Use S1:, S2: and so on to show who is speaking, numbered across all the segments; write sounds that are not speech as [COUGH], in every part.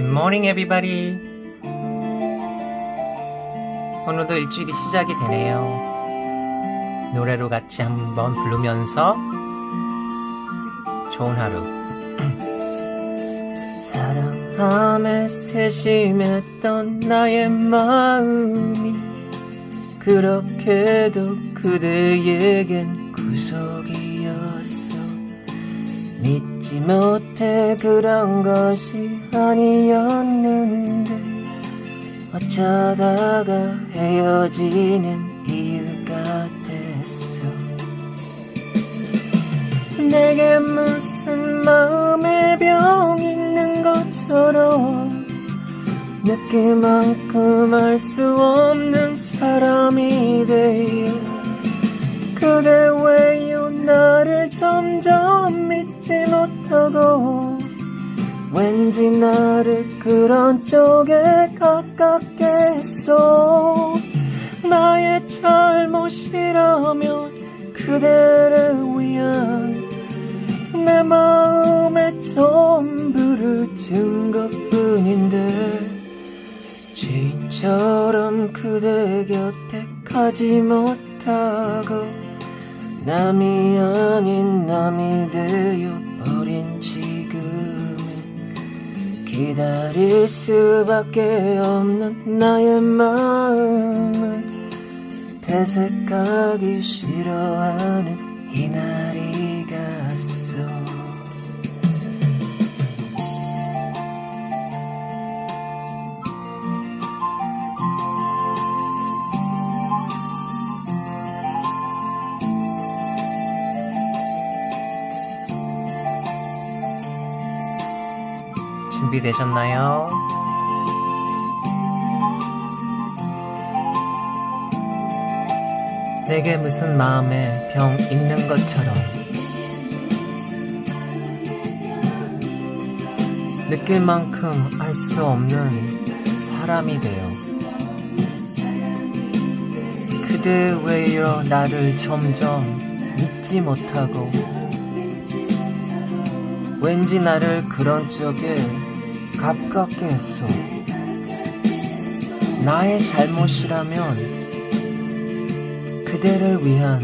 S1: Good morning, everybody. 오늘도 일주일이 시작이 되네요. 노래로 같이 한번 부르면서 좋은 하루. [CLEARS THROAT] 사랑함에 세심했던 나의 마음이 그렇게도 그대에겐 구속이었어. 믿지 못해 그런 것이 아니었는데 어쩌다가 헤어지는 이유가 됐어. 내게 무슨 마음의 병 있는 것처럼 느낄만큼 알 수 없는 사람이 되어 그대 못하고 왠지 나를 그런 쪽에 가깝게 했어. 나의 잘못이라면 그대를 위한 내 마음의 전부를 준 것뿐인데 죄인처럼 그대 곁에 가지 못하고 남이 아닌 남이 되어 기다릴 수밖에 없는 나의 마음은 퇴색하기 싫어하는 이날이 준비되셨나요? 내게 무슨 마음에 병 있는 것처럼 느낄 만큼 알 수 없는 사람이 되어 그대 왜요 나를 점점 믿지 못하고 왠지 나를 그런 쪽에 가깝게 했어. 나의 잘못이라면 그대를 위한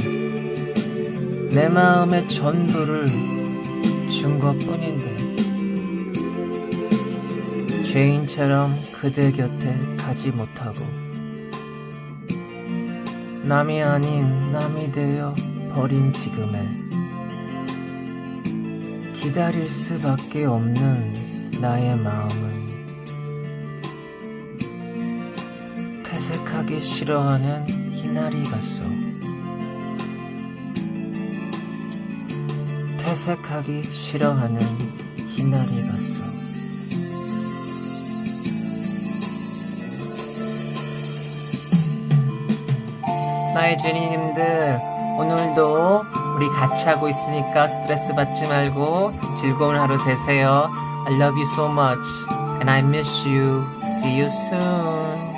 S1: 내 마음의 전부를 준 것 뿐인데 죄인처럼 그대 곁에 가지 못하고 남이 아닌 남이 되어 버린 지금에 기다릴 수밖에 없는 나의 마음은 퇴색하기 싫어하는 이날이 갔어. 퇴색하기 싫어하는 이날이 갔어. 나의 주님들, 오늘도 우리 같이 하고 있으니까 스트레스 받지 말고 즐거운 하루 되세요. I love you so much and I miss you. See you soon.